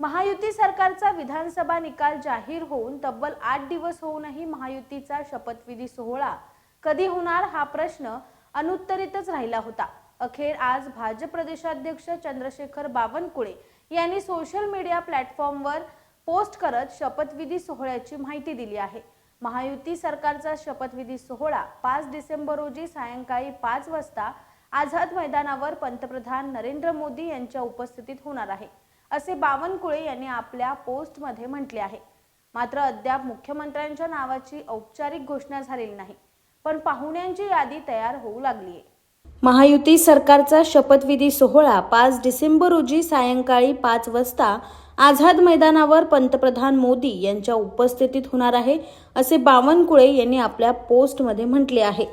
महायुती सरकारचा विधानसभा निकाल जाहीर होऊन तब्बल आठ दिवस होऊनही महायुतीचा शपथविधी सोहळा कधी होणार हा प्रश्न अनुत्तरितच राहिला होता. अखेर आज भाजप प्रदेशाध्यक्ष चंद्रशेखर बावनकुळे यांनी सोशल मीडिया प्लॅटफॉर्मवर पोस्ट करत शपथविधी सोहळ्याची माहिती दिली आहे. महायुती सरकारचा शपथविधी सोहळा पाच डिसेंबर रोजी सायंकाळी पाच वाजता आझाद मैदानावर पंतप्रधान नरेंद्र मोदी यांच्या उपस्थितीत होणार आहे. असे बावनकुळे यांनी आपल्या पोस्टमध्ये म्हटले आहे. मात्र अद्याप मुख्यमंत्र्यांच्या नावाची औपचारिक घोषणा झालेली नाही. पण पाहुण्यांची यादी तयार होऊ लागली आहे. महायुती सरकारचा शपथविधी सोहळा पाच डिसेंबर रोजी सायंकाळी पाच वाजता आझाद मैदानावर पंतप्रधान मोदी यांच्या उपस्थितीत होणार आहे असे बावनकुळे यांनी आपल्या पोस्टमध्ये म्हटले आहे.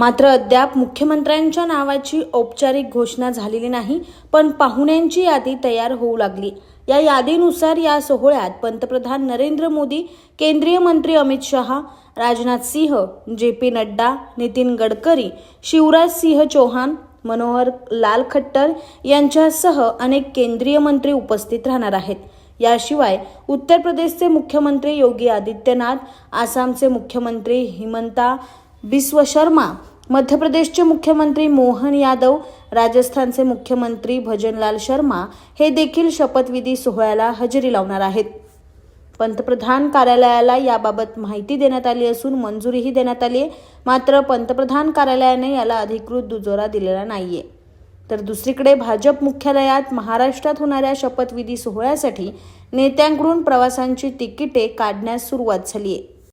मात्र अद्याप मुख्यमंत्र्यांच्या नावाची औपचारिक घोषणा झालेली नाही पण पाहुण्यांची यादी तयार होऊ लागली. या यादीनुसार या सोहळ्यात पंतप्रधान नरेंद्र मोदी केंद्रीय मंत्री अमित शहा राजनाथ सिंह जे पी नड्डा नितीन गडकरी शिवराज सिंह चौहान मनोहर लाल खट्टर यांच्यासह अनेक केंद्रीय मंत्री उपस्थित राहणार आहेत. याशिवाय उत्तर प्रदेशचे मुख्यमंत्री योगी आदित्यनाथ आसामचे मुख्यमंत्री हिमंता बिस्व शर्मा मध्य प्रदेशचे मुख्यमंत्री मोहन यादव राजस्थानचे मुख्यमंत्री भजनलाल शर्मा हे देखील शपथविधी सोहळ्याला हजेरी लावणार आहेत. पंतप्रधान कार्यालयाला याबाबत माहिती देण्यात आली असून मंजुरीही देण्यात आली आहे मात्र पंतप्रधान कार्यालयाने याला अधिकृत दुजोरा दिलेला नाहीये. तर दुसरीकडे भाजप मुख्यालयात महाराष्ट्रात होणाऱ्या शपथविधी सोहळ्यासाठी नेत्यांकडून प्रवासांची तिकिटे काढण्यास सुरुवात झाली आहे